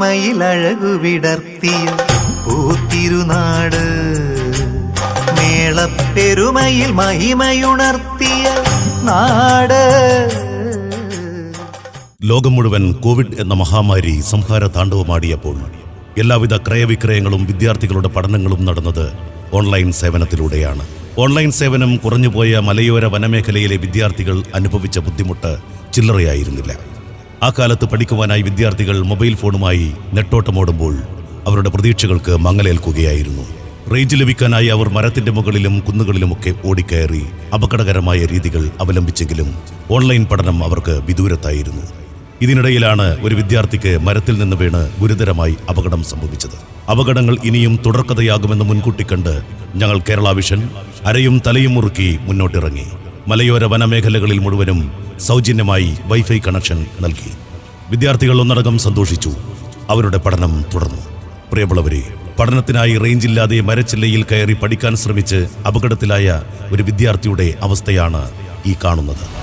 പെരുമയിൽ അഴകു വിടർത്തിയ പൂത്തിരുനാട്. മേളപ്പെരുമയിൽ മഹിമയുണർത്തിയ നാട്. ലോകം മുഴുവൻ കോവിഡ് എന്ന മഹാമാരി സംഹാര താണ്ഡവമാടിയപ്പോൾ എല്ലാവിധ ക്രയവിക്രയങ്ങളും വിദ്യാർത്ഥികളുടെ പഠനങ്ങളും നടന്നത് ഓൺലൈൻ സേവനത്തിലൂടെയാണ്. ഓൺലൈൻ സേവനം കുറഞ്ഞുപോയ മലയോര വനമേഖലയിലെ വിദ്യാർത്ഥികൾ അനുഭവിച്ച ബുദ്ധിമുട്ട് ചില്ലറയായിരുന്നില്ല. ആ കാലത്ത് പഠിക്കുവാനായി വിദ്യാർത്ഥികൾ മൊബൈൽ ഫോണുമായി നെട്ടോട്ടമോടുമ്പോൾ അവരുടെ പ്രതീക്ഷകൾക്ക് മങ്ങലേൽക്കുകയായിരുന്നു. റേഞ്ച് ലഭിക്കാനായി അവർ മരത്തിന്റെ മുകളിലും കുന്നുകളിലുമൊക്കെ ഓടിക്കയറി അപകടകരമായ രീതികൾ അവലംബിച്ചെങ്കിലും ഓൺലൈൻ പഠനം അവർക്ക് വിദൂരത്തായിരുന്നു. ഇതിനിടയിലാണ് ഒരു വിദ്യാർത്ഥിക്ക് മരത്തിൽ നിന്ന് വീണ് ഗുരുതരമായി അപകടം സംഭവിച്ചത്. അപകടങ്ങൾ ഇനിയും തുടർക്കഥയാകുമെന്ന് മുൻകൂട്ടി കണ്ട് ഞങ്ങൾ കേരള വിഷൻ അരയും തലയും മുറുക്കി മുന്നോട്ടിറങ്ങി. മലയോര വനമേഖലകളിൽ മുഴുവനും സൗജന്യമായി വൈഫൈ കണക്ഷൻ നൽകി. വിദ്യാർത്ഥികൾ ഒന്നടങ്കം സന്തോഷിച്ചു. അവരുടെ പഠനം തുടർന്നു. പ്രിയമുള്ളവരെ പഠനത്തിനായി റേഞ്ചില്ലാതെ മരച്ചില്ലയിൽ കയറി പഠിക്കാൻ ശ്രമിച്ച് അപകടത്തിലായ ഒരു വിദ്യാർത്ഥിയുടെ അവസ്ഥയാണ് ഈ കാണുന്നത്.